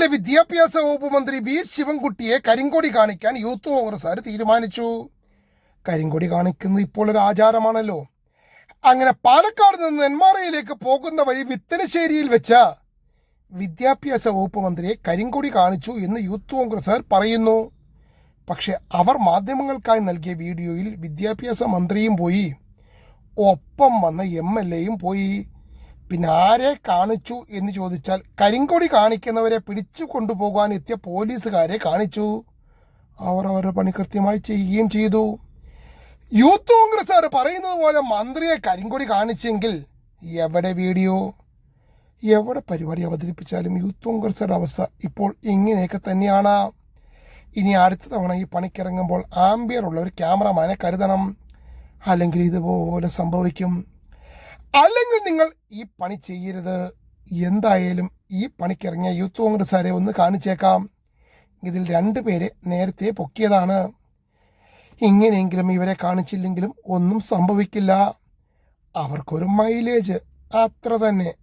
കേരളത്തിലെ വിദ്യാഭ്യാസ വകുപ്പ് മന്ത്രി വി. ശിവൻകുട്ടിയെ കരിങ്കൊടി കാണിക്കാൻ യൂത്ത് കോൺഗ്രസ്സുകാർ തീരുമാനിച്ചു. കരിങ്കൊടി കാണിക്കുന്നത് ഇപ്പോൾ ഒരു ആചാരമാണല്ലോ. അങ്ങനെ പാലക്കാട് നിന്ന് നെന്മാറയിലേക്ക് പോകുന്ന വഴി വിത്തനശ്ശേരിയിൽ വെച്ച വിദ്യാഭ്യാസ വകുപ്പ് മന്ത്രിയെ കരിങ്കൊടി കാണിച്ചു എന്ന് യൂത്ത് കോൺഗ്രസ്സുകാർ പറയുന്നു. പക്ഷെ അവർ മാധ്യമങ്ങൾക്കായി നൽകിയ വീഡിയോയിൽ വിദ്യാഭ്യാസ മന്ത്രിയും പോയി. ഒപ്പം വന്ന എം എൽ എയും പോയി. പിന്നെ ആരെ കാണിച്ചു എന്ന് ചോദിച്ചാൽ കരിങ്കൊടി കാണിക്കുന്നവരെ പിടിച്ചു കൊണ്ടുപോകാൻ എത്തിയ പോലീസുകാരെ കാണിച്ചു. അവർ അവരുടെ പണി കൃത്യമായി ചെയ്യുകയും ചെയ്തു. യൂത്ത് കോൺഗ്രസ്സുകാർ പറയുന്നത് പോലെ മന്ത്രിയെ കരിങ്കൊടി കാണിച്ചെങ്കിൽ എവിടെ വീഡിയോ? എവിടെ പരിപാടി അവതരിപ്പിച്ചാലും യൂത്ത് കോൺഗ്രസ്സുടെ അവസ്ഥ ഇപ്പോൾ ഇങ്ങനെയൊക്കെ തന്നെയാണ്. ഇനി അടുത്ത തവണ ഈ പണിക്കിറങ്ങുമ്പോൾ ആംബിയർ ഉള്ള ഒരു ക്യാമറമാനെ കരുതണം. അല്ലെങ്കിൽ ഇതുപോലെ സംഭവിക്കും. അല്ലെങ്കിൽ നിങ്ങൾ ഈ പണി ചെയ്യരുത്. എന്തായാലും ഈ പണിക്കിറങ്ങിയ യൂത്ത് കോൺഗ്രസ്സുകാരെ ഒന്ന് കാണിച്ചേക്കാം. ഇതിൽ രണ്ടു പേരെ നേരത്തെ പൊക്കിയതാണ്. ഇങ്ങനെയെങ്കിലും ഇവരെ കാണിച്ചില്ലെങ്കിലും ഒന്നും സംഭവിക്കില്ല. അവർക്കൊരു മൈലേജ്. അത്ര തന്നെ.